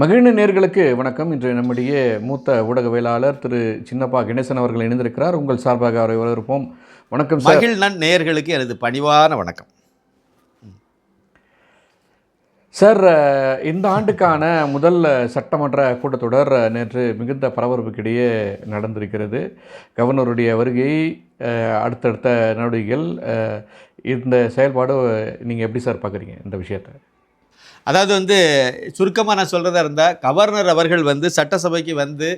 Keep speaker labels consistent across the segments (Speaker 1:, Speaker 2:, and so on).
Speaker 1: மகிழ்ந்த நேர்களுக்கு வணக்கம். இன்று நம்முடைய மூத்த ஊடகவியலாளர் திரு சின்னப்பா கணேசன் அவர்கள் இணைந்திருக்கிறார். உங்கள் சார்பாக அவரை வரவேற்போம். வணக்கம் சார்.
Speaker 2: மகிழ்நன் நேயர்களுக்கு எனது பணிவான வணக்கம்.
Speaker 1: சார் இந்த ஆண்டுக்கான முதல் சட்டமன்ற கூட்டத்தொடர் நேற்று மிகுந்த பரபரப்புக்கிடையே நடந்திருக்கிறது. கவர்னருடைய வருகை அடுத்தடுத்த நடவடிக்கைகள் இந்த செயல்பாடு நீங்கள் எப்படி சார் பார்க்குறீங்க இந்த விஷயத்தை?
Speaker 2: அதாவது வந்து சுருக்கமாக நான் சொல்கிறதா இருந்தால் கவர்னர் அவர்கள் வந்து சட்டசபைக்கு வந்து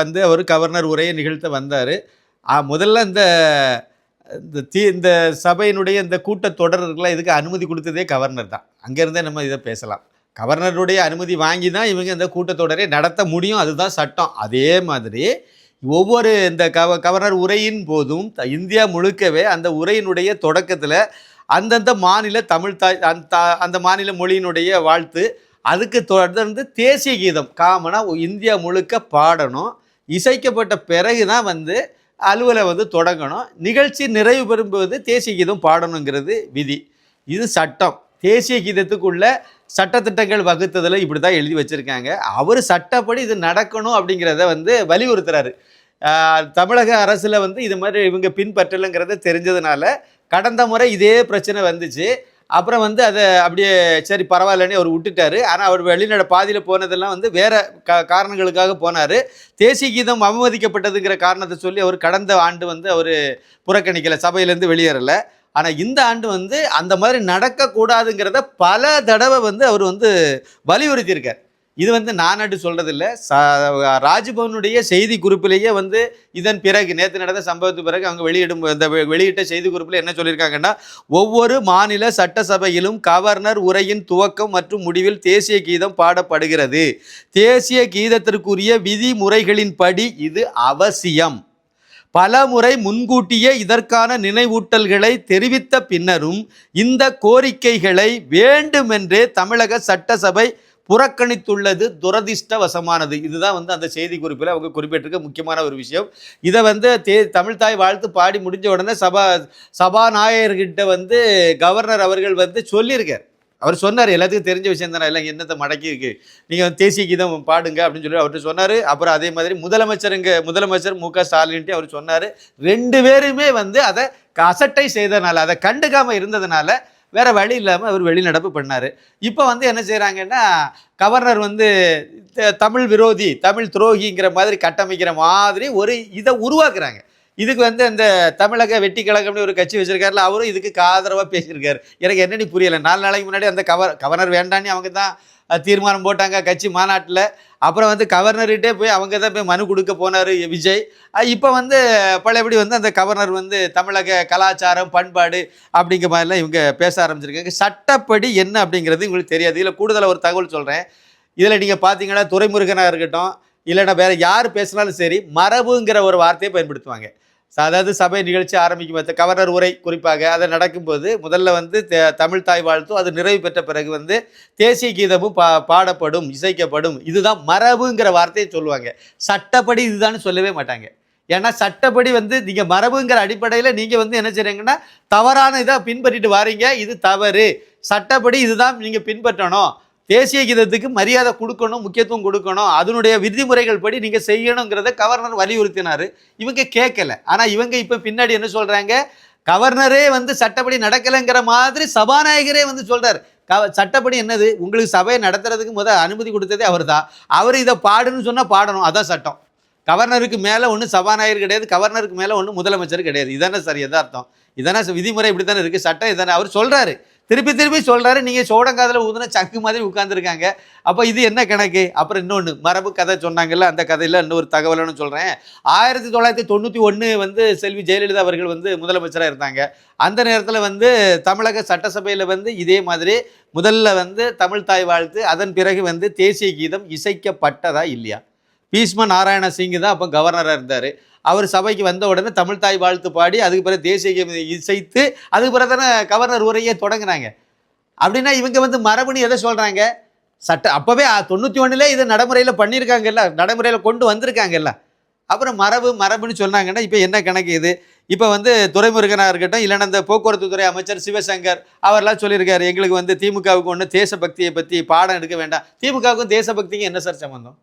Speaker 2: வந்து அவர் கவர்னர் உரையை நிகழ்த்த வந்தார். முதல்ல இந்த இந்த தீ இந்த சபையினுடைய இந்த கூட்டத்தொடர் இதுக்கு அனுமதி கொடுத்ததே கவர்னர் தான். அங்கேருந்தே நம்ம இதை பேசலாம். கவர்னருடைய அனுமதி வாங்கி தான் இவங்க இந்த கூட்டத்தொடரை நடத்த முடியும். அதுதான் சட்டம். அதே மாதிரி ஒவ்வொரு இந்த கவ கவர்னர் உரையின் போதும் த- இந்தியா முழுக்கவே அந்த உரையினுடைய தொடக்கத்தில் அந்தந்த மாநில தமிழ் தாய் அந்த அந்த மாநில மொழியினுடைய வாழ்த்து அதுக்கு தொடர்ந்து தேசிய கீதம் காமனாக இந்தியா முழுக்க பாடணும். இசைக்கப்பட்ட பிறகு தான் வந்து அலுவலை வந்து தொடங்கணும். நிகழ்ச்சி நிறைவு பெறும்போது தேசிய கீதம் பாடணுங்கிறது விதி. இது சட்டம். தேசிய கீதத்துக்குள்ள சட்டத்திட்டங்கள் வகுத்ததில் இப்படி தான் எழுதி வச்சுருக்காங்க. அவர் சட்டப்படி இது நடக்கணும் அப்படிங்கிறத வந்து வலியுறுத்துறாரு. தமிழக அரசில் வந்து இது மாதிரி இவங்க பின்பற்றலைங்கிறத தெரிஞ்சதுனால கடந்த முறை இதே பிரச்சனை வந்துச்சு. அப்புறம் வந்து அதை அப்படியே சரி பரவாயில்லன்னு அவர் விட்டுட்டாரு. ஆனால் அவர் வெளிநட பாதியில் போனதெல்லாம் வந்து வேறு க காரணங்களுக்காக போனார். தேசிய கீதம் அவமதிக்கப்பட்டதுங்கிற காரணத்தை சொல்லி அவர் கடந்த ஆண்டு வந்து அவர் புறக்கணிக்கலை சபையிலேருந்து வெளியேறலை. ஆனால் இந்த ஆண்டு வந்து அந்த மாதிரி நடக்கக்கூடாதுங்கிறத பல தடவை வந்து அவர் வந்து வலியுறுத்தியிருக்கார். இது வந்து நானாட்டு சொல்கிறதில்ல ச ராஜ்பவனுடைய செய்தி குறிப்பிலேயே வந்து இதன் பிறகு நேற்று நடந்த சம்பவத்து பிறகு அவங்க வெளியிடும் இந்த வெளியிட்ட செய்தி குறிப்பில் என்ன சொல்லியிருக்காங்கன்னா ஒவ்வொரு மாநில சட்டசபையிலும் கவர்னர் உரையின் துவக்கம் மற்றும் முடிவில் தேசிய கீதம் பாடப்படுகிறது. தேசிய கீதத்திற்குரிய விதிமுறைகளின்படி இது அவசியம். பல முறை முன்கூட்டியே இதற்கான நினைவூட்டல்களை தெரிவித்த பின்னரும் இந்த கோரிக்கைகளை வேண்டுமென்றே தமிழக சட்டசபை புறக்கணித்துள்ளது துரதிர்ஷ்டவசமானது. இதுதான் வந்து அந்த செய்தி குறிப்பில் அவங்க குறிப்பிட்டிருக்க முக்கியமான ஒரு விஷயம். இதை வந்து தே தமிழ் தாய் வாழ்த்து பாடி முடிஞ்ச உடனே சபா சபாநாயகர்கிட்ட வந்து கவர்னர் அவர்கள் வந்து சொல்லியிருக்கார். அவர் சொன்னார் எல்லாத்துக்கும் தெரிஞ்ச விஷயம் தானே எல்லாம் என்னத்தை மடக்கி இருக்கு. நீங்கள் தேசிய கீதம் பாடுங்க அப்படின்னு சொல்லி அவர்கிட்ட சொன்னார். அப்புறம் அதே மாதிரி முதலமைச்சருங்க முதலமைச்சர் மு க ஸ்டாலின்ட்டு அவர் சொன்னார். ரெண்டு பேருமே வந்து அதை அசட்டை செய்தனால அதை கண்டுக்காமல் இருந்ததுனால வேறு வழி இல்லாமல் அவர் வெளிநடப்பு பண்ணார். இப்போ வந்து என்ன செய்கிறாங்கன்னா கவர்னர் வந்து த- தமிழ் விரோதி தமிழ் துரோகிங்கிற மாதிரி கட்டமைக்கிற மாதிரி ஒரு இதை உருவாக்குறாங்க. இதுக்கு வந்து அந்த தமிழக வெட்டி கழகம்னு ஒரு கட்சி வச்சிருக்காருல அவரும் இதுக்கு ஆதரவாக பேசியிருக்காரு. எனக்கு என்னன்னு புரியலை. நாலு நாளைக்கு முன்னாடி அந்த கவர் கவர்னர் வேண்டான்னு அவங்க தான் தீர்மானம் போட்டாங்க கட்சி மாநாட்டில். அப்புறம் வந்து கவர்னர்கிட்டே போய் அவங்க தான் போய் மனு கொடுக்க போனார் விஜய். இப்போ வந்து பழையபடி வந்து அந்த கவர்னர் வந்து தமிழக கலாச்சாரம் பண்பாடு அப்படிங்கிற மாதிரிலாம் இவங்க பேச ஆரம்பிச்சிருக்காங்க. சட்டப்படி என்ன அப்படிங்கிறது உங்களுக்கு தெரியாது. இதில் கூடுதலாக ஒரு தகவல் சொல்கிறேன் இதில் நீங்கள் பார்த்தீங்கன்னா துரைமுருகனாக இருக்கட்டும் இல்லைன்னா வேறு யார் பேசினாலும் சரி மரபுங்கிற ஒரு வார்த்தையை பயன்படுத்துவாங்க. அதாவது சபை நிகழ்ச்சி ஆரம்பிக்கும் போது கவர்னர் உரை குறிப்பாக அதை நடக்கும்போது முதல்ல வந்து தமிழ் தாய் வாழ்த்தும் அது நிறைவு பெற்ற பிறகு வந்து தேசிய கீதமும் பா பாடப்படும் இசைக்கப்படும். இதுதான் மரபுங்கிற வார்த்தையை சொல்லுவாங்க. சட்டப்படி இதுதான் சொல்லவே மாட்டாங்க. ஏன்னா சட்டப்படி வந்து நீங்கள் மரபுங்கிற அடிப்படையில் நீங்கள் வந்து என்ன செய்கிறீங்கன்னா தவறான இதை பின்பற்றிட்டு வாரீங்க. இது தவறு. சட்டப்படி இதுதான் நீங்கள் பின்பற்றணும். தேசிய கீதத்துக்கு மரியாதை கொடுக்கணும் முக்கியத்துவம் கொடுக்கணும். அதனுடைய விதிமுறைகள் படி நீங்கள் செய்யணுங்கிறத கவர்னர் வலியுறுத்தினார். இவங்க கேட்கல. ஆனால் இவங்க இப்போ பின்னாடி என்ன சொல்கிறாங்க கவர்னரே வந்து சட்டப்படி நடக்கலைங்கிற மாதிரி சபாநாயகரே வந்து சொல்கிறார் கவ சட்டப்படி என்னது? உங்களுக்கு சபையை நடத்துறதுக்கு முதல் அனுமதி கொடுத்ததே அவர் தான் அவர் இதை பாடுன்னு சொன்னால் பாடணும். அதான் சட்டம். கவர்னருக்கு மேலே ஒன்று சபாநாயகர் கிடையாது. கவர்னருக்கு மேலே ஒன்று முதலமைச்சர் கிடையாது. இதானே சார் எதார்த்தம் இதானே விதிமுறை இப்படி தானே இருக்குது சட்டம் இதானே. அவர் சொல்கிறாரு திருப்பி திருப்பி சொல்கிறாரு நீங்கள் சோடங்காதில் ஊதுன சக்கு மாதிரி உட்காந்துருக்காங்க அப்போ இது என்ன கணக்கு? அப்புறம் இன்னொன்று மரபு கதை சொன்னாங்கல்ல அந்த கதையில் இன்னொரு தகவல்னு சொல்கிறேன் ஆயிரத்தி தொள்ளாயிரத்தி தொண்ணூற்றி ஒன்று வந்து செல்வி ஜெயலலிதா அவர்கள் வந்து முதலமைச்சராக இருந்தாங்க. அந்த நேரத்தில் வந்து தமிழக சட்டசபையில் வந்து இதே மாதிரி முதல்ல வந்து தமிழ் தாய் வாழ்த்து அதன் பிறகு வந்து தேசிய கீதம் இசைக்கப்பட்டதா இல்லையா? பீஷ்ம நாராயண சிங் தான் அப்போ கவர்னராக இருந்தார். அவர் சபைக்கு வந்த உடனே தமிழ் தாய் வாழ்த்து பாடி அதுக்கு பிறகு தேசிய கீதம் இசைத்து அதுக்கு பிறகு தானே கவர்னர் உரையே தொடங்கினாங்க. அப்படின்னா இவங்க வந்து மரபுன்னு எதை சொல்கிறாங்க சட்ட அப்போவே தொண்ணூற்றி ஒன்றில் இது நடைமுறையில் பண்ணியிருக்காங்கல்ல நடைமுறையில் கொண்டு வந்திருக்காங்கல்ல. அப்புறம் மரபு மரபுன்னு சொன்னாங்கன்னா இப்போ என்ன கணக்கு இது? இப்போ வந்து துறைமுருகனாக இருக்கட்டும் இல்லைன்னா இந்த போக்குவரத்து துறை அமைச்சர் சிவசங்கர் அவர்லாம் சொல்லியிருக்காரு எங்களுக்கு வந்து திமுகவுக்கு ஒன்று தேசபக்தியை பற்றி பாடம் எடுக்க வேண்டாம். திமுகவுக்கும் தேசபக்திக்கும் என்ன சார் சம்மந்தம்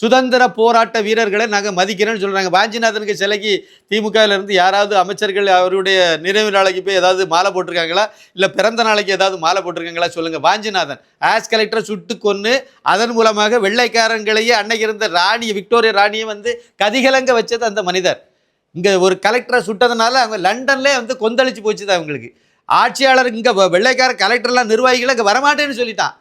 Speaker 2: சுதந்திர போராட்ட வீரர்களை நாங்கள் மதிக்கிறேன்னு சொல்கிறாங்க வாஞ்சிநாதனுக்கு சிலைக்கு திமுகவிலிருந்து யாராவது அமைச்சர்கள் அவருடைய நினைவு நாளைக்கு போய் ஏதாவது மாலை போட்டிருக்காங்களா? இல்லை பிறந்த நாளைக்கு ஏதாவது மாலை போட்டிருக்காங்களா சொல்லுங்கள் வாஞ்சிநாதன் ஆஸ் கலெக்டரை சுட்டு கொன்று அதன் மூலமாக வெள்ளைக்காரங்களையே அன்னைக்கு இருந்த ராணி விக்டோரியா ராணியை வந்து கதிகலங்க வச்சது அந்த மனிதர். இங்கே ஒரு கலெக்டரை சுட்டதுனால அவங்க லண்டன்லேயே வந்து கொந்தளிச்சு போச்சுது அவங்களுக்கு. ஆட்சியாளர் இங்கே வெள்ளைக்கார கலெக்டர்லாம் நிர்வாகிகளை இங்கே வரமாட்டேன்னு சொல்லிட்டான்.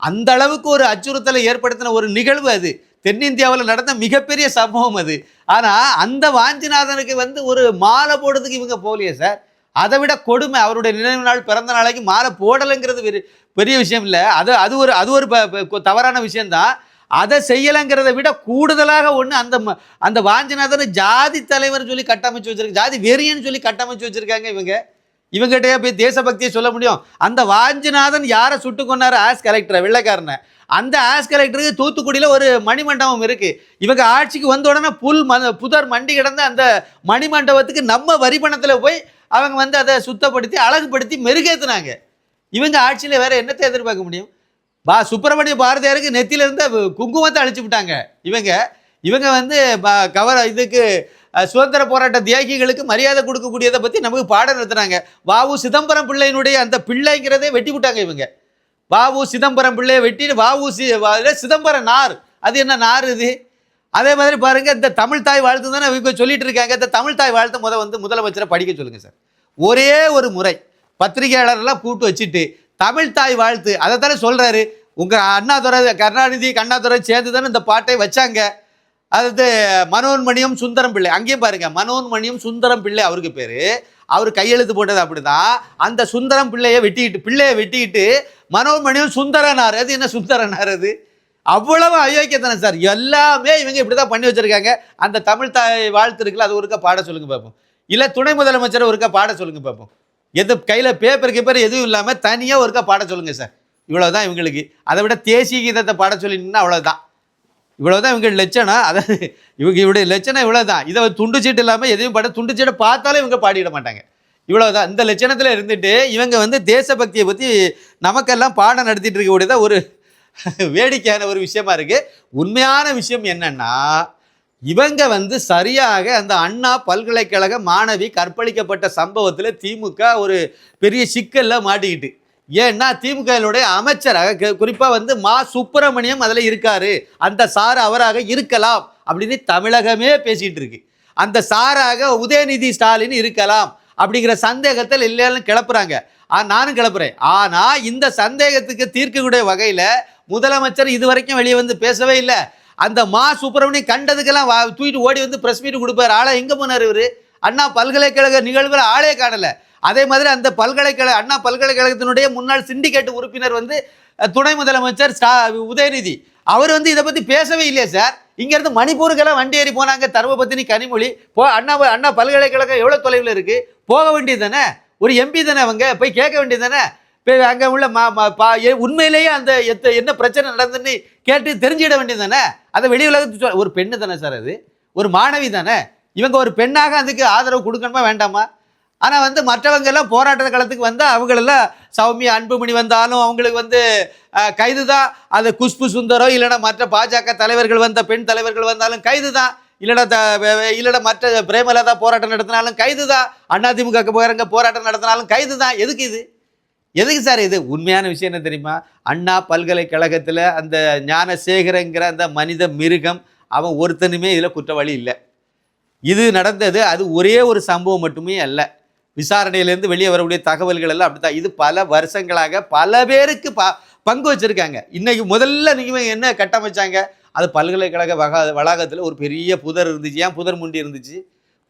Speaker 2: அந்த அளவுக்கு ஒரு அச்சுறுத்தலை ஏற்படுத்தின ஒரு நிகழ்வு அது. தென்னிந்தியாவில் நடந்த மிகப்பெரிய சம்பவம் அது. ஆனால் அந்த வாஞ்சிநாதனுக்கு வந்து ஒரு மாலை போடுறதுக்கு இவங்க போகலையே சார். அதை விட கொடுமை அவருடைய நினைவு நாள் பிறந்த நாளைக்கு மாலை போடலைங்கிறது பெரிய பெரிய விஷயம் இல்லை. அது அது ஒரு அது ஒரு ப- தவறான விஷயம்தான். அதை செய்யலைங்கிறத விட கூடுதலாக ஒன்று அந்த ம- அந்த வாஞ்சிநாதனை ஜாதி தலைவர் சொல்லி கட்டமைச்சு வச்சிருக்காங்க ஜாதி வெறியன்னு சொல்லி கட்டமைச்சு வச்சுருக்காங்க இவங்க. இவங்ககிட்டயே போய் தேசபக்தியை சொல்ல முடியும். அந்த வாஞ்சிநாதன் யாரை சுட்டு கொண்டார் ஆஸ் கலெக்டரை வெள்ளைக்காரனை. அந்த ஆஸ் கலெக்டருக்கு தூத்துக்குடியில் ஒரு மணிமண்டபம் இருக்கு. இவங்க ஆட்சிக்கு வந்த உடனே புல் ம புதர் மண்டி கிடந்த அந்த மணிமண்டபத்துக்கு நம்ம வரி பணத்தில் போய் அவங்க வந்து அதை சுத்தப்படுத்தி அழகுபடுத்தி மெருகேத்துனாங்க. இவங்க ஆட்சியில் வேற என்னத்தை எதிர்பார்க்க முடியும்? பா சுப்பிரமணிய பாரதியாருக்கு நெத்தியில இருந்த குங்குமத்தை அழிச்சு விட்டாங்க. இவங்க இவங்க வந்து ப- கவர இதுக்கு சுதந்திர போராட்ட தியாகிகளுக்கு மரியாதை கொடுக்கக்கூடியதை பற்றி நமக்கு பாடம் நடத்துனாங்க. வாவு சிதம்பரம் பிள்ளையினுடைய அந்த பிள்ளைங்கிறதே வெட்டி விட்டாங்க இவங்க. வாவு சிதம்பரம் பிள்ளையை வெட்டின்னு வாவு சி சிதம்பரம் நார். அது என்ன நார் இது? அதே மாதிரி பாருங்க இந்த தமிழ் தாய் வாழ்த்து தானே இவங்க சொல்லிட்டு இருக்காங்க. இந்த தமிழ் தாய் வாழ்த்து முத வந்து முதலமைச்சரை படிக்க சொல்லுங்கள் சார். ஒரே ஒரு முறை பத்திரிகையாளர்லாம் கூப்பிட்டு வச்சுட்டு தமிழ் தாய் வாழ்த்து. அதை தானே சொல்கிறாரு உங்கள் அண்ணாதுரை கருணாநிதி கண்ணாதுரை சேர்ந்து தானே இந்த பாட்டை வச்சாங்க. அது மனோன்மணியும் சுந்தரம் பிள்ளை. அங்கேயும் பாருங்கள் மனோன்மணியும் சுந்தரம் பிள்ளை அவருக்கு பேர். அவர் கையெழுத்து போட்டது அப்படிதான் அந்த சுந்தரம் பிள்ளையை வெட்டிக்கிட்டு பிள்ளையை வெட்டிக்கிட்டு மனோன்மணியம் சுந்தரனார். அது என்ன சுந்தரனார் அது? அவ்வளவு அயோக்கியத்தனம் சார். எல்லாமே இவங்க இப்படி தான் பண்ணி வச்சுருக்காங்க. அந்த தமிழ் தாய் வாழ்த்து இருக்குல்ல அது ஒருக்கா பாட சொல்லுங்க பார்ப்போம் இல்லை துணை முதலமைச்சர் ஒருக்கா பாட சொல்லுங்க பார்ப்போம் எது கையில் பேப்பர் கீப்பர் எதுவும் இல்லாமல் தனியாக ஒருக்கா பாட சொல்லுங்கள் சார். இவ்வளோதான் இவங்களுக்கு. அதை விட தேசிய கீதத்தை பாட சொல்லிங்கன்னா அவ்வளோதான் இவ்வளவுதான் இவங்க லட்சணம் அதாவது இவங்க இவருடைய லட்சணம் இவ்வளவுதான். இதை துண்டு சீட்டு இல்லாமல் எதையும் பாட துண்டு சீட்டை பார்த்தாலும் இவங்க பாடிட மாட்டாங்க. இவ்வளவுதான். இந்த லட்சணத்தில் இருந்துட்டு இவங்க வந்து தேசபக்தியை பற்றி நமக்கெல்லாம் பாடம் நடத்திட்டு இருக்கக்கூடியதாக ஒரு வேடிக்கையான ஒரு விஷயமா இருக்கு. உண்மையான விஷயம் என்னன்னா இவங்க வந்து சரியாக அந்த அண்ணா பல்கலைக்கழக மாணவி கற்பழிக்கப்பட்ட சம்பவத்தில் திமுக ஒரு பெரிய சிக்கலில் மாட்டிக்கிட்டு. ஏன்னா திமுகவினுடைய அமைச்சராக குறிப்பாக வந்து மா சுப்பிரமணியம் அதில் இருக்காரு. அந்த சார் அவராக இருக்கலாம் அப்படின்னு தமிழகமே பேசிகிட்டு இருக்கு. அந்த சாராக உதயநிதி ஸ்டாலின் இருக்கலாம் அப்படிங்கிற சந்தேகத்தில் இல்லைன்னு கிளப்புறாங்க. நானும் கிளப்புறேன். ஆனால் இந்த சந்தேகத்துக்கு தீர்க்கக்கூடிய வகையில் முதலமைச்சர் இது வரைக்கும் வெளியே வந்து பேசவே இல்லை. அந்த மா சுப்பிரமணியம் கண்டதுக்கெல்லாம் வா தூக்கிட்டு ஓடி வந்து ப்ரெஸ் மீட் கொடுப்பாரு. ஆளை எங்கே போனார் இவர்? அண்ணா பல்கலைக்கழக நிகழ்வுல ஆளே காணலை. அதே மாதிரி அந்த பல்கலைக்கழக அண்ணா பல்கலைக்கழகத்தினுடைய முன்னாள் சிண்டிகேட் உறுப்பினர் வந்து துணை முதலமைச்சர் ஸ்டா உதயநிதி. அவர் வந்து இதை பற்றி பேசவே இல்லையா சார். இங்கேருந்து மணிப்பூருக்கெல்லாம் வண்டி ஏறி போனாங்க தர்மபத்தினி கனிமொழி. போ அண்ணா அண்ணா பல்கலைக்கழகம் எவ்வளோ தொலைவில் இருக்குது போக வேண்டியது தானே? ஒரு எம்பி தானே அவங்க? போய் கேட்க வேண்டியது தானே? போய் அங்கே உள்ள மா பா எ- உண்மையிலேயே அந்த எத்த என்ன பிரச்சனை நடந்துன்னு கேட்டு தெரிஞ்சிட வேண்டியது தானே? அதை வெளி உலகத்துக்கு ஒரு பெண்ணு தானே சார் அது? ஒரு மாணவி தானே? இவங்க ஒரு பெண்ணாக அதுக்கு ஆதரவு கொடுக்கணுமா வேண்டாமா? ஆனால் வந்து மற்றவங்க எல்லாம் போராட்ட களத்துக்கு வந்தால் அவங்களெல்லாம் சௌமியா அன்புமணி வந்தாலும் அவங்களுக்கு வந்து கைது தான் அது குஷ்பு சுந்தரம் இல்லைன்னா மற்ற பாஜக தலைவர்கள் வந்த பெண் தலைவர்கள் வந்தாலும் கைது தான் இல்லைன்னா த இல்லைடா மற்ற பிரேமலதா போராட்டம் நடத்தினாலும் கைது தான் அதிமுக போகிறங்க போராட்டம் நடத்தினாலும் கைது தான் எதுக்கு இது? எதுக்கு சார் இது? உண்மையான விஷயம் என்ன தெரியுமா? அண்ணா பல்கலைக்கழகத்தில் அந்த ஞானசேகரங்கிற அந்த மனித மிருகம் அவன் ஒருத்தனுமே இதில் குற்றவாளி இல்லை. இது நடந்தது அது ஒரே ஒரு சம்பவம் மட்டுமே அல்ல. விசாரணையிலேருந்து வெளியே வரக்கூடிய தகவல்கள் எல்லாம் அப்படித்தான். இது பல வருஷங்களாக பல பேருக்கு ப பங்கு வச்சுருக்காங்க. இன்றைக்கி முதல்ல நீங்கள் என்ன கட்டமைச்சாங்க? அது பல்கலைக்கழக வகா வளாகத்தில் ஒரு பெரிய புதர் இருந்துச்சு. ஏன் புதர் முண்டி இருந்துச்சு?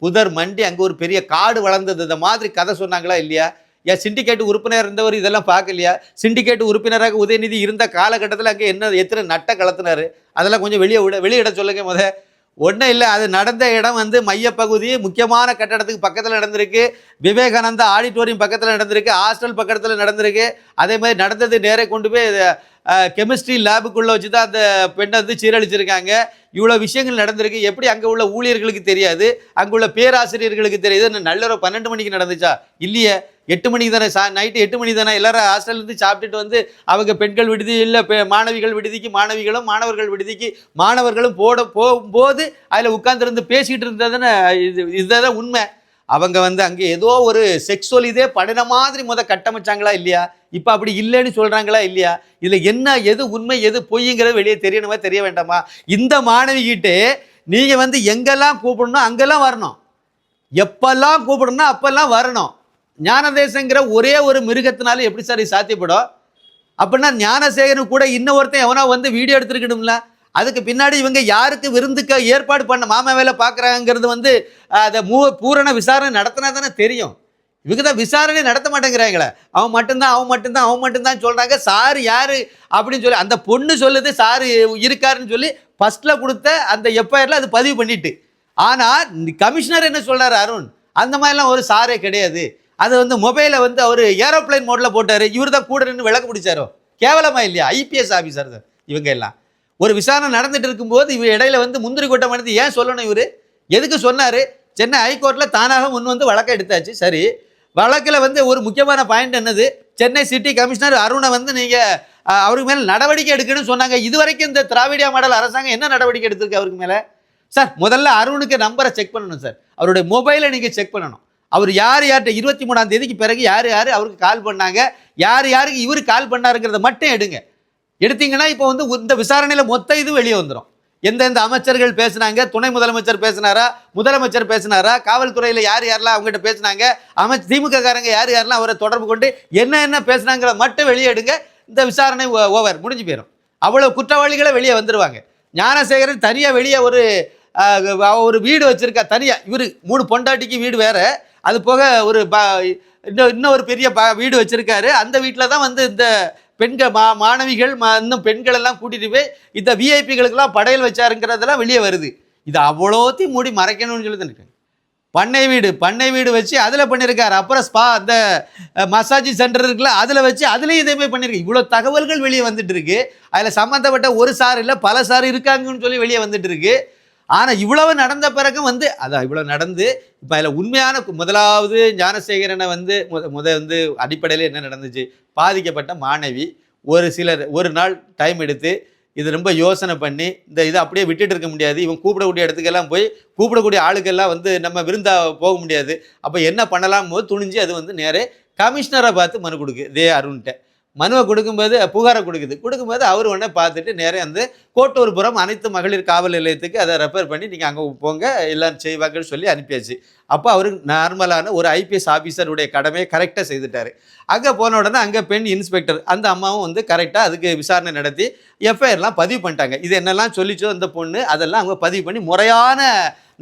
Speaker 2: புதர் மண்டி அங்கே ஒரு பெரிய காடு வளர்ந்தது. இந்த மாதிரி கதை சொன்னாங்களா இல்லையா? ஏன் சிண்டிகேட் உறுப்பினர் இருந்தவர் இதெல்லாம் பார்க்கலையா? சிண்டிகேட் உறுப்பினராக உதயநிதி இருந்த காலகட்டத்தில் அங்கே என்ன எத்தனை நட்டை கலத்துனார்? அதெல்லாம் கொஞ்சம் வெளியே விட வெளியிட சொல்லுங்கள் முத ஒன்றும் இல்லை அது நடந்த இடம் வந்து மையப்பகுதி முக்கியமான கட்டடத்துக்கு பக்கத்தில் நடந்திருக்கு. விவேகானந்தா ஆடிட்டோரியம் பக்கத்தில் நடந்திருக்கு ஹாஸ்டல் பக்கத்தில் நடந்திருக்கு. அதே மாதிரி நடந்தது நேரே கொண்டு போய் கெமிஸ்ட்ரி லேபுக்குள்ளே வச்சு தான் அந்த பெண்ணை வந்து சீரழிச்சிருக்காங்க. இவ்வளோ விஷயங்கள் நடந்திருக்கு. எப்படி அங்கே உள்ள ஊழியர்களுக்கு தெரியாது? அங்கே உள்ள பேராசிரியர்களுக்கு தெரியுது? நல்ல பன்னெண்டு மணிக்கு நடந்துச்சா? இல்லையே. எட்டு மணிக்கு தானே சா நைட்டு எட்டு மணிக்கு தானே எல்லாரும் ஹாஸ்டல்லேருந்து சாப்பிட்டுட்டு வந்து அவங்க பெண்கள் விடுதி இல்லை மாணவிகள் விடுதிக்கு மாணவிகளும் மாணவர்கள் விடுதிக்கு மாணவர்களும் போட போகும்போது அதில் உட்காந்துருந்து பேசிக்கிட்டு இருந்ததுன்னு இது இதுதான் உண்மை. அவங்க வந்து அங்கே ஏதோ ஒரு செக்ஸுவல் இதே படின மாதிரி முத கட்டமைச்சாங்களா இல்லையா? இப்போ அப்படி இல்லைன்னு சொல்கிறாங்களா இல்லையா? இதில் என்ன எது உண்மை எது பொய்ங்கிறது வெளியே தெரியணுமா தெரிய வேண்டாமா? இந்த மாணவிகிட்டே நீங்கள் வந்து எங்கெல்லாம் கூப்பிடணும் அங்கெல்லாம் வரணும். எப்பெல்லாம் கூப்பிடணும் அப்பெல்லாம் வரணும். ஞானதேசங்கிற ஒரே ஒரு மிருகத்தினால எப்படி சார் இது சாத்தியப்படும்? அப்படின்னா ஞானசேகரன் கூட இன்னொருத்தன் எவனா வந்து வீடியோ எடுத்துருக்கணும்ல? அதுக்கு பின்னாடி இவங்க யாருக்கு விருந்துக்க ஏற்பாடு பண்ண மாமா வேலை பார்க்குறாங்கிறது வந்து அதை மூ பூரண விசாரணை நடத்தினா தானே தெரியும். இவங்க தான் விசாரணை நடத்த மாட்டேங்கிறாங்களே. அவன் மட்டும்தான் அவன் மட்டும்தான் அவன் மட்டும்தான் சொல்கிறாங்க சார் யார் அப்படின்னு சொல்லி அந்த பொண்ணு சொல்லுது சார் இருக்காருன்னு சொல்லி ஃபஸ்ட்டில் கொடுத்த அந்த எஃப்ஐஆரில் அது பதிவு பண்ணிட்டு. ஆனால் கமிஷனர் என்ன சொல்கிறார் அருண்? அந்த மாதிரிலாம் ஒரு சாரே கிடையாது. அது வந்து மொபைலை வந்து அவர் ஏரோப்ளைன் மோடில் போட்டார். இவர் தான் கூட நின்று விளக்கு பிடிச்சாரோ? கேவலமா இல்லையா? ஐபிஎஸ் ஆஃபீஸர் தான் இவங்க எல்லாம். ஒரு விசாரணை நடந்துட்டு இருக்கும்போது இவர் இடையில வந்து முந்திரி கூட்டம் மனித ஏன் சொல்லணும் இவர்? எதுக்கு சொன்னார்? சென்னை ஹைகோர்ட்டில் தானாக முன் வந்து வழக்கை எடுத்தாச்சு. சரி. வழக்கில் வந்து ஒரு முக்கியமான பாயிண்ட் என்னது? சென்னை சிட்டி கமிஷனர் அருணை வந்து நீங்கள் அவருக்கு மேலே நடவடிக்கை எடுக்கணும்னு சொன்னாங்க. இதுவரைக்கும் இந்த திராவிடியா மாடல் அரசாங்கம் என்ன நடவடிக்கை எடுத்திருக்கு அவருக்கு மேலே? சார் முதல்ல அருணுக்கு நம்பரை செக் பண்ணணும் சார். அவருடைய மொபைலை நீங்கள் செக் பண்ணணும். அவர் யார் யார்கிட்ட இருபத்தி மூணாம் தேதிக்கு பிறகு யார் யார் அவருக்கு கால் பண்ணாங்க யார் யாருக்கு இவர் கால் பண்ணாருங்கிறத மட்டும் எடுங்க. எடுத்தீங்கன்னா இப்போ வந்து இந்த விசாரணையில் மொத்த இது வெளியே வந்துடும் எந்தெந்த அமைச்சர்கள் பேசுனாங்க துணை முதலமைச்சர் பேசினாரா முதலமைச்சர் பேசினாரா காவல்துறையில் யார் யாரெல்லாம் அவங்ககிட்ட பேசுனாங்க அமைச்ச திமுக காரங்க யார் யாரெல்லாம் அவரை தொடர்பு கொண்டு என்ன என்ன பேசுனாங்கிறத மட்டும் வெளியே எடுங்க. இந்த விசாரணை ஓவர் முடிஞ்சு போயிடும் அவ்வளோ குற்றவாளிகளை வெளியே வந்துடுவாங்க ஞானசேகரன் தனியாக வெளியே ஒரு ஒரு வீடு வச்சுருக்கா தனியாக இவர் மூணு பொண்டாட்டிக்கு வீடு வேறு. அது போக ஒரு ப இன்னும் இன்னும் ஒரு பெரிய ப வீடு வச்சிருக்காரு. அந்த வீட்டில் தான் வந்து இந்த பெண்கள் மா மாணவிகள் ம இன்னும் பெண்கள் எல்லாம் போய் இந்த விஐபிகளுக்கெல்லாம் படையல் வச்சாருங்கிறதெல்லாம் வெளியே வருது. இது அவ்வளோத்தையும் மூடி மறைக்கணும்னு சொல்லி தான் பண்ணை வீடு பண்ணை வீடு வச்சு அதில் பண்ணியிருக்காரு அப்புறம் ஸ்பா அந்த மசாஜ் சென்டர் இருக்குல்ல அதில் வச்சு அதுலேயும் இதே மாதிரி பண்ணியிருக்கு இவ்வளோ தகவல்கள் வெளியே வந்துட்டு இருக்கு. அதில் சம்மந்தப்பட்ட ஒரு சார் இல்லை பல சார் இருக்காங்கன்னு சொல்லி வெளியே வந்துட்டு இருக்கு. ஆனால் இவ்வளவு நடந்த பிறகும் வந்து அதான் இவ்வளோ நடந்து இப்போ அதில் உண்மையான முதலாவது ஞானசேகரனை வந்து முத முத வந்து அடிப்படையில் என்ன நடந்துச்சு? பாதிக்கப்பட்ட மாணவி ஒரு சிலர் ஒரு நாள் டைம் எடுத்து இது ரொம்ப யோசனை பண்ணி இந்த இதை அப்படியே விட்டுட்டு இருக்க முடியாது. இவன் கூப்பிடக்கூடிய இடத்துக்கெல்லாம் போய் கூப்பிடக்கூடிய ஆளுக்கெல்லாம் வந்து நம்ம விருந்தா போக முடியாது. அப்போ என்ன பண்ணலாம் போது துணிஞ்சு அது வந்து நேரே கமிஷனரை பார்த்து மனு கொடுக்கு இதே அருண்கிட்ட. மனுவை கொடுக்கும்போது புகாரை கொடுக்குது. கொடுக்கும்போது அவர் உடனே பார்த்துட்டு நேரே வந்து கோட்டூர்புரம் அனைத்து மகளிர் காவல் நிலையத்துக்கு அதை ரெஃபர் பண்ணி நீங்கள் அங்கே போங்க எல்லாம் செய்வாங்கன்னு சொல்லி அனுப்பியாச்சு. அப்போ அவர் நார்மலான ஒரு ஐபிஎஸ் ஆஃபீஸருடைய கடமையை கரெக்டாக செய்துட்டார். அங்கே போன உடனே அங்கே பெண் இன்ஸ்பெக்டர் அந்த அம்மாவும் வந்து கரெக்டாக அதுக்கு விசாரணை நடத்தி எஃப்ஐஆர்லாம் பதிவு பண்ணிட்டாங்க. இது என்னெல்லாம் சொல்லிச்சோ அந்த பொண்ணு அதெல்லாம் அவங்க பதிவு பண்ணி முறையான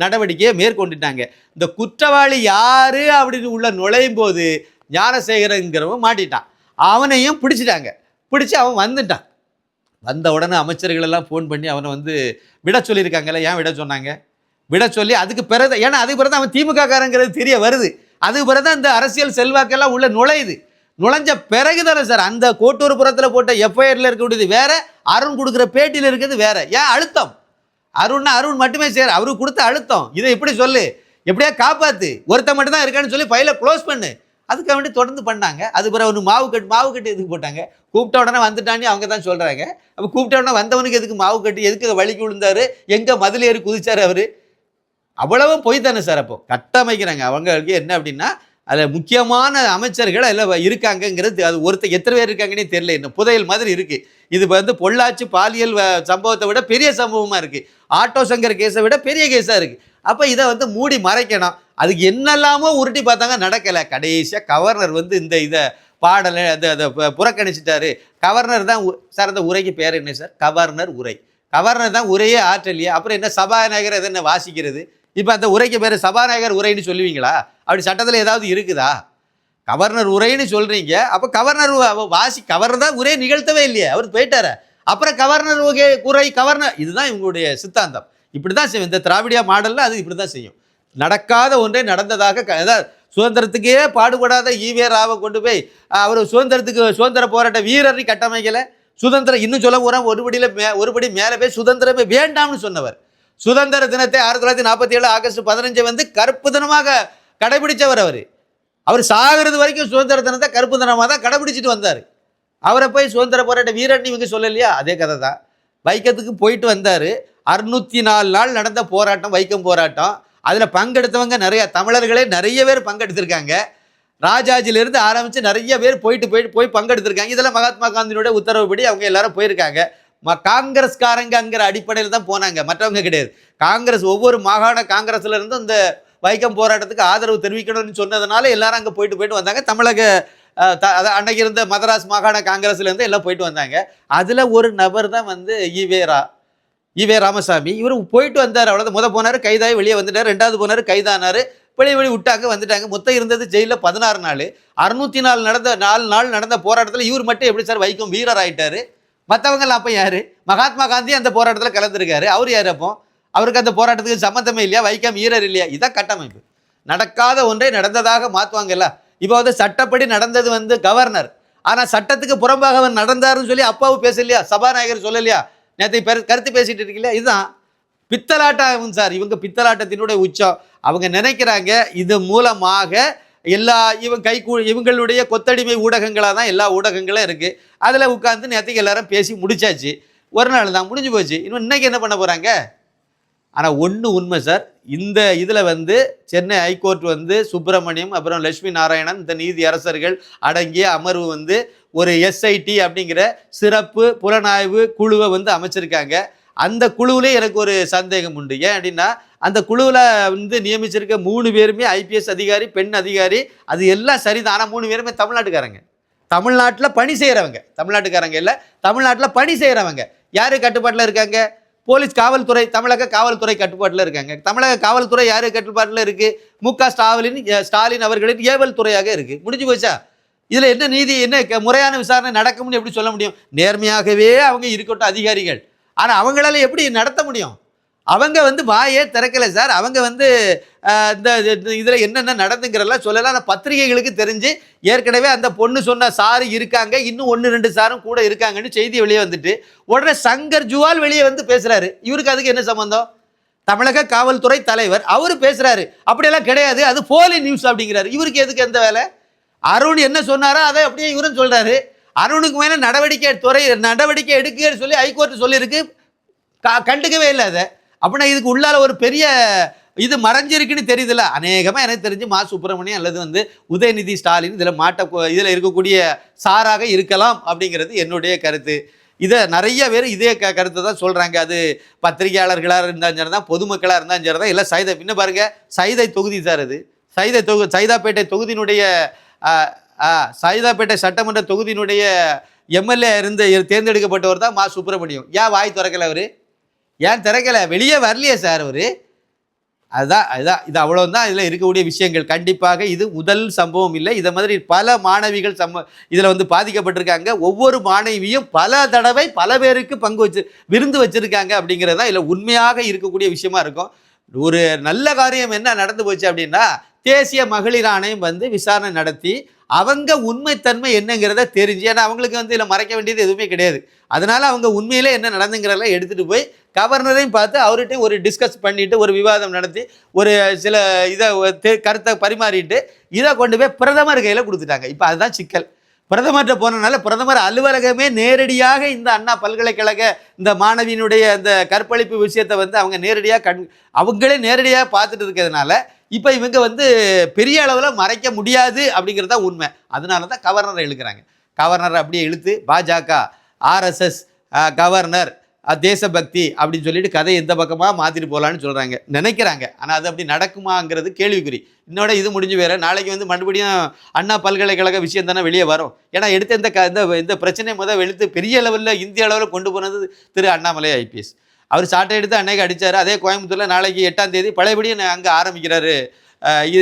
Speaker 2: நடவடிக்கையை மேற்கொண்டுட்டாங்க. இந்த குற்றவாளி யாரு அப்படின்னு உள்ள நுழையும் போது ஞானசேகரங்கிறவன் மாட்டிட்டான். அவனையும் பிடிச்சிட்டாங்க. பிடிச்சி அவன் வந்துட்டான். வந்த உடனே அமைச்சர்கள் எல்லாம் ஃபோன் பண்ணி அவனை வந்து விட சொல்லியிருக்காங்கல்ல ஏன் விட சொன்னாங்க? விட சொல்லி அதுக்கு பிறகு ஏன்னா அதுக்கு பிறகு அவன் திமுக காரங்கிறது தெரிய வருது. அதுக்கு பிறகு தான் இந்த அரசியல் செல்வாக்கெல்லாம் உள்ள நுழையுது. நுழைஞ்ச பிறகு தானே சார் அந்த கோட்டூர் புறத்தில் போட்ட எஃப்ஐஆரில் இருக்கக்கூடியது வேற அருண் கொடுக்குற பேட்டியில் இருக்கிறது வேற. ஏன் அழுத்தம்? அருண்னா அருண் மட்டுமே சேர் அவருக்கு கொடுத்த அழுத்தம். இதை இப்படி சொல்லு எப்படியா காப்பாத்து? ஒருத்தன் மட்டும் தான் இருக்கான்னு சொல்லி ஃபைலை க்ளோஸ் பண்ணு. அதுக்காக வேண்டி தொடர்ந்து பண்ணாங்க. அது பிறகு ஒன்று மாவு கட்டு மாவு கட்டு எதுக்கு போட்டாங்க? கூப்பிட்ட உடனே வந்துட்டான்னு அவங்க தான் சொல்கிறாங்க அப்போ கூப்பிட்ட உடனே வந்தவனுக்கு எதுக்கு மாவு கட்டு எதுக்கு வழிக்கு விழுந்தார்? எங்கே மதில் ஏறி குதிச்சார் அவர்? அவ்வளவும் பொய் தானே சார் அப்போ. கட்டமைக்கிறாங்க. அவங்களுக்கு என்ன அப்படின்னா அதில் முக்கியமான அமைச்சர்கள் அதில் இருக்காங்கங்கிறது அது ஒருத்தர் எத்தனை பேர் இருக்காங்கன்னே தெரியல. இன்னும் புதையல் மாதிரி இருக்குது இது வந்து பொள்ளாச்சி பாலியல் வ- சம்பவத்தை விட பெரிய சம்பவமாக இருக்குது ஆட்டோ சங்கர் கேஸை விட பெரிய கேஸாக இருக்குது அப்போ இதை வந்து மூடி மறைக்கணும். அதுக்கு என்னெல்லாமோ உருட்டி பார்த்தாங்க நடக்கலை. கடைசியாக கவர்னர் வந்து இந்த இதை பாடலை அந்த அதை புறக்கணிச்சிட்டாரு. கவர்னர் தான் உ- சார் அந்த உரைக்கு பேர் என்ன சார்? கவர்னர் உரை. கவர்னர் தான் உரையே ஆற்றலையே அப்புறம் என்ன சபாநாயகர் அதை என்ன வாசிக்கிறது? இப்போ அந்த உரைக்கு பேர் சபாநாயகர் உரைன்னு சொல்லுவீங்களா? அப்படி சட்டத்தில் ஏதாவது இருக்குதா? கவர்னர் உரைன்னு சொல்கிறீங்க அப்போ கவர்னர் வாசி கவர்னர் தான் உரையை நிகழ்த்தவே இல்லையே. அவர் போயிட்டார. அப்புறம் கவர்னர் உரை கவர்னர் இதுதான் இவங்களுடைய சித்தாந்தம். இப்படி தான் செய்யும். இந்த திராவிடியா மாடலில் அது இப்படி தான் செய்யும். நடக்காத ஒன்றே நடந்ததாக க- அதாவது சுதந்திரத்துக்கே பாடுபடாத ஈவே ராவை கொண்டு போய் அவர் சுதந்திரத்துக்கு சுதந்திர போராட்ட வீரரை கட்டமைக்கலை. சுதந்திரம் இன்னும் சொல்ல போகிறோம் ஒருபடியில் மே ஒருபடி மேலே போய் சுதந்திரமே வேண்டாம்னு சொன்னவர். சுதந்திர தினத்தை ஆயிரத்தி தொள்ளாயிரத்தி நாற்பத்தி ஏழு ஆகஸ்ட் பதினஞ்சை வந்து கருப்பு தினமாக கடைபிடித்தவர் அவர். அவர் சாகிறது வரைக்கும் சுதந்திர தினத்தை கருப்பு தினமாக தான் கடைபிடிச்சிட்டு வந்தார். அவரை போய் சுதந்திர போராட்ட வீரன் இவங்க சொல்லலையா? அதே கதை தான் வைக்கத்துக்கு போயிட்டு வந்தார். அறுநூற்றி நாலு நாள் நடந்த போராட்டம் வைக்கம் போராட்டம். அதில் பங்கெடுத்தவங்க நிறையா தமிழர்களே நிறைய பேர் பங்கெடுத்திருக்காங்க. ராஜாஜிலேருந்து ஆரம்பித்து நிறைய பேர் போயிட்டு போயிட்டு போய் பங்கெடுத்திருக்காங்க. இதெல்லாம் மகாத்மா காந்தியினுடைய உத்தரவுப்படி அவங்க எல்லாரும் போயிருக்காங்க. ம காங்கிரஸ்காரங்கிற அடிப்படையில் தான் போனாங்க. மற்றவங்க கிடையாது. காங்கிரஸ் ஒவ்வொரு மாகாண காங்கிரஸ்ல இருந்தும் இந்த வைக்கம் போராட்டத்துக்கு ஆதரவு தெரிவிக்கணும்னு சொன்னதுனால எல்லாரும் அங்கே போயிட்டு போயிட்டு வந்தாங்க. தமிழக த- அன்னைக்கு இருந்த மதராஸ் மாகாண காங்கிரஸ்லேருந்து எல்லாம் போயிட்டு வந்தாங்க. அதில் ஒரு நபர் தான் வந்து ஈவேரா. இவே ராமசாமி. இவர் போயிட்டு வந்தார் அவ்வளோதான் முத போனார் கைதாகி வெளியே வந்துட்டார் ரெண்டாவது போனார் கைதானார். வெளியே வெளியே விட்டாங்க வந்துட்டாங்க. மொத்தம் இருந்தது ஜெயிலில் பதினாறு நாள். அறுநூத்தி நாலு நடந்த நாலு நாள் நடந்த போராட்டத்தில் இவர் மட்டும் எப்படி சார் வைக்கும் வீரர் ஆகிட்டார் மற்றவங்கெல்லாம் அப்போ யார்? மகாத்மா காந்தி அந்த போராட்டத்தில் கலந்துருக்காரு. அவர் யார் அப்போ? அவருக்கு அந்த போராட்டத்துக்கு சம்மந்தமே இல்லையா? வைக்கம் வீரர் இல்லையா? இதான் கட்டமைப்பு. நடக்காத ஒன்றை நடந்ததாக மாற்றுவாங்கல்ல இப்போ வந்து சட்டப்படி நடந்தது வந்து கவர்னர் ஆனால் சட்டத்துக்கு புறம்பாக அவர் நடந்தாருன்னு சொல்லி அப்பாவும் பேசலையா? சபாநாயகர் சொல்லலையா? நேற்று பெரு கருத்து பேசிட்டு இருக்கீங்களா இதுதான். பித்தலாட்டம் சார் இவங்க பித்தலாட்டத்தினுடைய உச்சம். அவங்க நினைக்கிறாங்க இது மூலமாக எல்லா இவங்க கை இவங்களுடைய கொத்தடிமை ஊடகங்களாக தான் எல்லா ஊடகங்களும் இருக்குது அதில் உட்காந்து நேற்றுக்கு எல்லாரும் பேசி முடிச்சாச்சு. ஒரு நாள் தான் முடிஞ்சு போச்சு. இன்னும் இன்னைக்கு என்ன பண்ண போகிறாங்க ஆனால் ஒன்று உண்மை சார் இந்த இதில் வந்து சென்னை ஹைகோர்ட் வந்து சுப்பிரமணியம் அப்புறம் லட்சுமி நாராயணன் இந்த நீதி அரசர்கள் அடங்கிய அமர்வு வந்து ஒரு எஸ்ஐடி அப்படிங்கிற சிறப்பு புலனாய்வு குழுவை வந்து அமைச்சிருக்காங்க. அந்த குழுவிலே எனக்கு ஒரு சந்தேகம் உண்டு. ஏன் அப்படின்னா அந்த குழுவில் வந்து நியமிச்சிருக்க மூணு பேருமே ஐபிஎஸ் அதிகாரி பெண் அதிகாரி அது எல்லாம் சரிதான். ஆனால் மூணு பேருமே தமிழ்நாட்டுக்காரங்க. தமிழ்நாட்டில் பணி செய்கிறவங்க தமிழ்நாட்டுக்காரங்க இல்லை தமிழ்நாட்டில் பணி செய்கிறவங்க யார் கட்டுப்பாட்டில் இருக்காங்க? போலீஸ் காவல்துறை தமிழக காவல்துறை கட்டுப்பாட்டில் இருக்காங்க. தமிழக காவல்துறை யார் கட்டுப்பாட்டில் இருக்குது மு க ஸ்டாலின் ஸ்டாலின் அவர்களின் ஏவல் துறையாக இருக்குது முடிஞ்சு போச்சா? இதில் என்ன நீதி என்ன முறையான விசாரணை நடக்கும்னு எப்படி சொல்ல முடியும்? நேர்மையாகவே அவங்க இருக்கட்டும் அதிகாரிகள். ஆனால் அவங்களால எப்படி நடத்த முடியும்? அவங்க வந்து வாயே திறக்கலை சார். அவங்க வந்து இந்த இதில் என்னென்ன நடந்துங்கிறதெல்லாம் சொல்லலாம் அந்த பத்திரிகைகளுக்கு தெரிஞ்சு ஏற்கனவே அந்த பொண்ணு சொன்ன சாரு இருக்காங்க. இன்னும் ஒன்று ரெண்டு சாரும் கூட இருக்காங்கன்னு செய்தி வெளியே வந்துட்டு உடனே சங்கர் ஜுவால் வெளியே வந்து பேசுகிறாரு இவருக்கு அதுக்கு என்ன சம்மந்தம் தமிழக காவல்துறை தலைவர் அவர் பேசுகிறாரு அப்படியெல்லாம் கிடையாது. அது போலி நியூஸ் அப்படிங்கிறாரு. இவருக்கு எதுக்கு எந்த வேலை? அருண் என்ன சொன்னாரோ அதை அப்படியே இவரும் சொல்கிறாரு அருணுக்கு மேலே நடவடிக்கை துறை நடவடிக்கை எடுக்குன்னு சொல்லி ஹைகோர்ட் சொல்லியிருக்கு. க- கண்டுக்கவே இல்லை அதை. அப்படின்னா இதுக்கு உள்ளால ஒரு பெரிய இது மறைஞ்சிருக்குன்னு தெரியுதுல்ல. அநேகமாக எனக்கு தெரிஞ்சு மா சுப்பிரமணியம் அல்லது வந்து உதயநிதி ஸ்டாலின் இதில் மாட்ட இதில் இருக்கக்கூடிய சாராக இருக்கலாம் அப்படிங்கிறது என்னுடைய கருத்து. இதை நிறைய பேர் இதே க கருத்தை தான் சொல்கிறாங்க அது பத்திரிகையாளர்களாக இருந்தாலும் சரி தான் பொதுமக்களாக இருந்தாலும் சரி தான் இல்லை சைதை பின்ன பாருங்க சைதை தொகுதி சார் அது. சைதை தொகு சைதாப்பேட்டை தொகுதியினுடைய சைதாப்பேட்டை சட்டமன்ற தொகுதியினுடைய எம்எல்ஏ இருந்து தேர்ந்தெடுக்கப்பட்டவர் தான் மா சுப்பிரமணியம். ஏன் வாய் திறக்கல அவர்? ஏன் திறக்கல? வெளியே வரலையே சார் அவர். அதுதான் அதுதான். இது அவ்வளோ தான் இதில் இருக்கக்கூடிய விஷயங்கள். கண்டிப்பாக இது முதல் சம்பவம் இல்லை. இதை மாதிரி பல மாணவிகள் சம்ப இதில் வந்து பாதிக்கப்பட்டிருக்காங்க. ஒவ்வொரு மாணவியும் பல தடவை பல பேருக்கு பங்கு வச்சு விருந்து வச்சிருக்காங்க அப்படிங்கிறது தான் இதில் உண்மையாக இருக்கக்கூடிய விஷயமா இருக்கும். ஒரு நல்ல காரியம் என்ன நடந்து போச்சு அப்படின்னா தேசிய மகளிர் ஆணையம் வந்து விசாரணை நடத்தி அவங்க உண்மைத்தன்மை என்னங்கிறத தெரிஞ்சு ஏன்னா அவங்களுக்கு வந்து இதில் மறைக்க வேண்டியது எதுவுமே கிடையாது. அதனால அவங்க உண்மையிலே என்ன நடந்துங்கிறதெல்லாம் எடுத்துகிட்டு போய் கவர்னரையும் பார்த்து அவர்கிட்டையும் ஒரு டிஸ்கஸ் பண்ணிவிட்டு ஒரு விவாதம் நடத்தி ஒரு சில இதை கருத்தை பரிமாறிட்டு இதை கொண்டு போய் பிரதமர் கையில் கொடுத்துட்டாங்க. இப்போ அதுதான் சிக்கல். பிரதமர்கிட்ட போனனால பிரதமர் அலுவலகமே நேரடியாக இந்த அண்ணா பல்கலைக்கழக இந்த மாணவியினுடைய அந்த கற்பழிப்பு விஷயத்தை வந்து அவங்க நேரடியாக கண் அவங்களே நேரடியாக பார்த்துட்டு இருக்கிறதுனால இப்போ இவங்க வந்து பெரிய அளவில் மறைக்க முடியாது அப்படிங்கிறது தான் உண்மை. அதனால தான் கவர்னரை இழுக்கிறாங்க. கவர்னர் அப்படியே இழுத்து பாஜக ஆர்எஸ்எஸ் கவர்னர் தேசபக்தி அப்படின்னு சொல்லிட்டு கதை எந்த பக்கமாக மாற்றிட்டு போகலான்னு சொல்கிறாங்க நினைக்கிறாங்க. ஆனால் அது அப்படி நடக்குமாங்கிறது கேள்விக்குறி. இன்னோட இது முடிஞ்சு வேறு நாளைக்கு வந்து மறுபடியும் அண்ணா பல்கலைக்கழக விஷயம் தானே வெளியே வரும். ஏன்னா எடுத்த இந்த க இந்த இந்த பிரச்சனையை முதல் எழுத்து பெரிய லெவலில் இந்திய அளவில் கொண்டு போனது திரு அண்ணாமலை ஐபிஎஸ் அவர் சாட்டை எடுத்து அன்னைக்கு அடிச்சாரு. அதே கோயம்புத்தூரில் நாளைக்கு எட்டாம் தேதி பழையபடியும் அங்கே ஆரம்பிக்கிறாரு.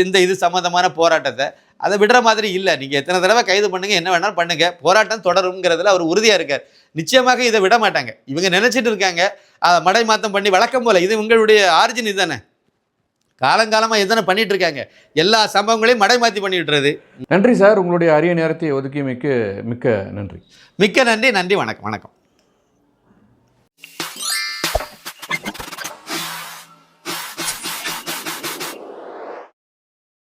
Speaker 2: இந்த இது சம்மந்தமான போராட்டத்தை. அதை விடுற மாதிரி இல்லை. நீங்கள் எத்தனை தடவை கைது பண்ணுங்க என்ன வேணாலும் பண்ணுங்க. போராட்டம் தொடருங்கிறதுல அவர் உறுதியாக இருக்கார். நிச்சயமாக இதை விட மாட்டாங்க. இவங்க நினைச்சிட்டு இருக்காங்க. அதை மடை மாற்றம் பண்ணி வழக்கம் போல. இது உங்களுடைய ஆரிஜின் இதுதானே? காலங்காலமாக எதனை பண்ணிட்டு இருக்காங்க. எல்லா சம்பவங்களையும் மடை மாற்றி பண்ணிட்டுறது
Speaker 1: நன்றி சார். உங்களுடைய அரிய நேரத்தை ஒதுக்கியமைக்கு மிக்க நன்றி.
Speaker 2: மிக்க நன்றி. நன்றி. வணக்கம். வணக்கம்.